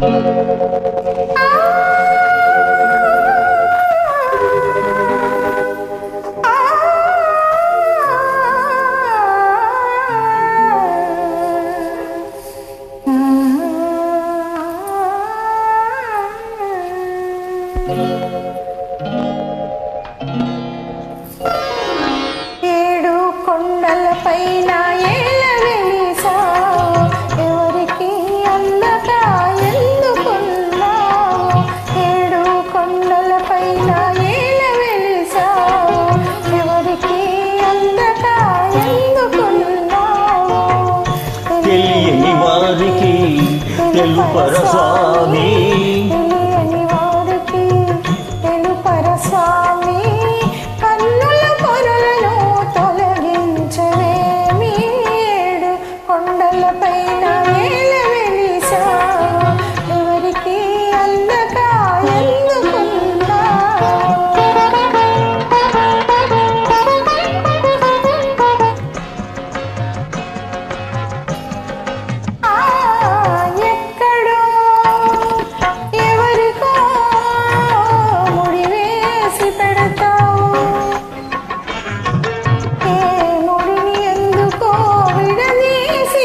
Oh! தெலுப்பர சுவாமி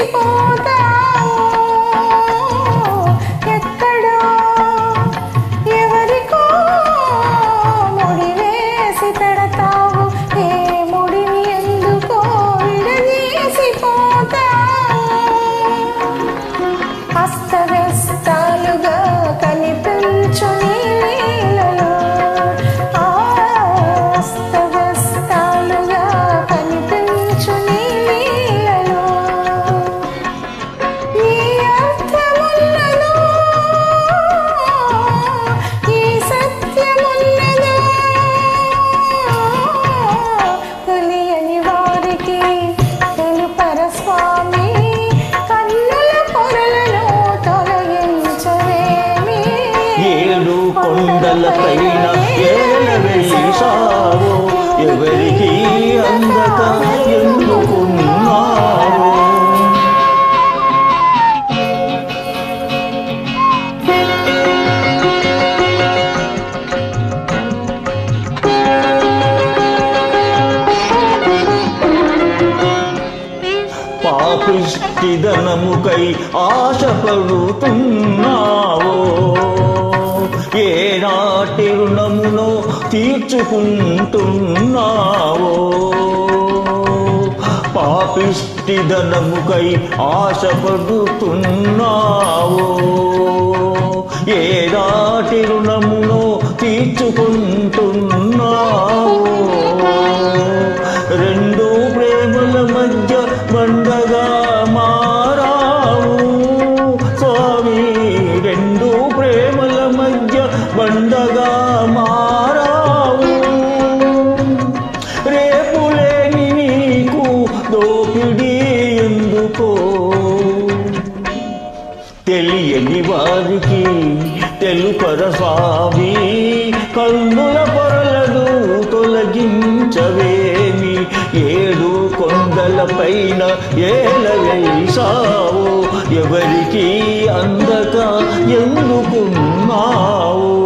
people. గుట్టలు కొండల పైన ఎవరికి అందక ఎందుకున్నావో? పాపిష్టిదనముకై ఆశపడుతున్నావో? తీర్చుకుంటున్నావో? పాపిష్టిధనముకై ఆశపడుతున్నావో? ఏదాటి రుణమును తీర్చుకుంటున్నావో? రెండు ఎన్ని వారికి తెలుపర స్వామి కన్నుల పొరలను తొలగించవేమి? ఏడు కొందల పైన ఏల వేశావు ఎవరికి అందక ఎందుకున్నావు?